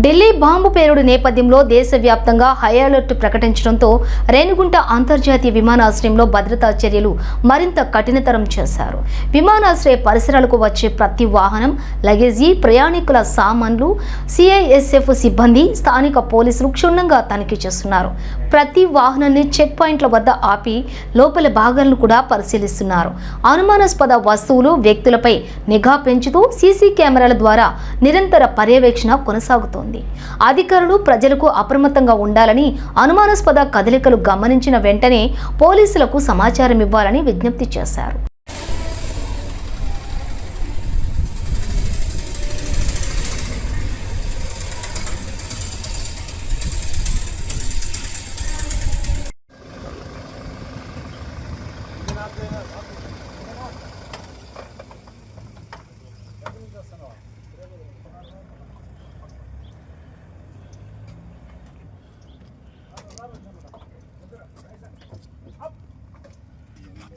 Delhi bomb పేలుడు నేపథ్యంలో దేశవ్యాప్తంగా హై అలర్ట్ ప్రకటించడంతో రేణిగుంట అంతర్జాతీయ విమానాశ్రయంలో భద్రతా చర్యలు మరింత కఠినతరం చేశారు. విమానాశ్రయ పరిసరాలకు వచ్చే ప్రతి వాహనం లగేజీ ప్రయాణికుల సామాన్లు సిఐఎస్ఎఫ్ సిబ్బంది స్థానిక పోలీసులు క్షుణ్ణంగా తనిఖీ చేస్తున్నారు. ప్రతి వాహనాన్ని చెక్ పాయింట్ల వద్ద ఆపి లోపల భాగాలను కూడా పరిశీలిస్తున్నారు. అనుమానాస్పద వస్తువులు వ్యక్తులపై నిఘా పెంచుతూ సీసీ కెమెరాల ద్వారా నిరంతర పర్యవేక్షణ కొనసాగుతోంది. అధికారులు ప్రజలకు అప్రమత్తంగా ఉండాలని అనుమానాస్పద కదలికలు గమనించిన వెంటనే పోలీసులకు సమాచారం ఇవ్వాలని విజ్ఞప్తి చేశారు.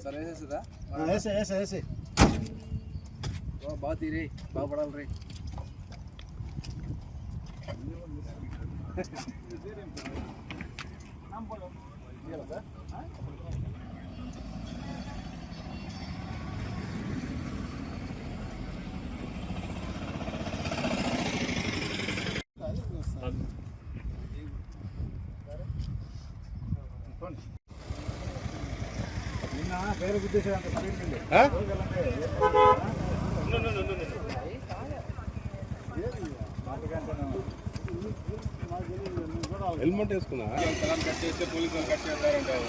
సరే వేసేదా వేసే వేసే వేసే బాగా తీరి బాగా పడాలి రే హెల్మెట్ వేసుకున్నా కట్ చేస్తే పోలీసులు కట్ చేస్తారంటావు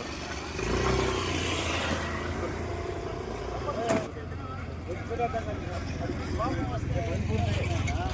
ఆ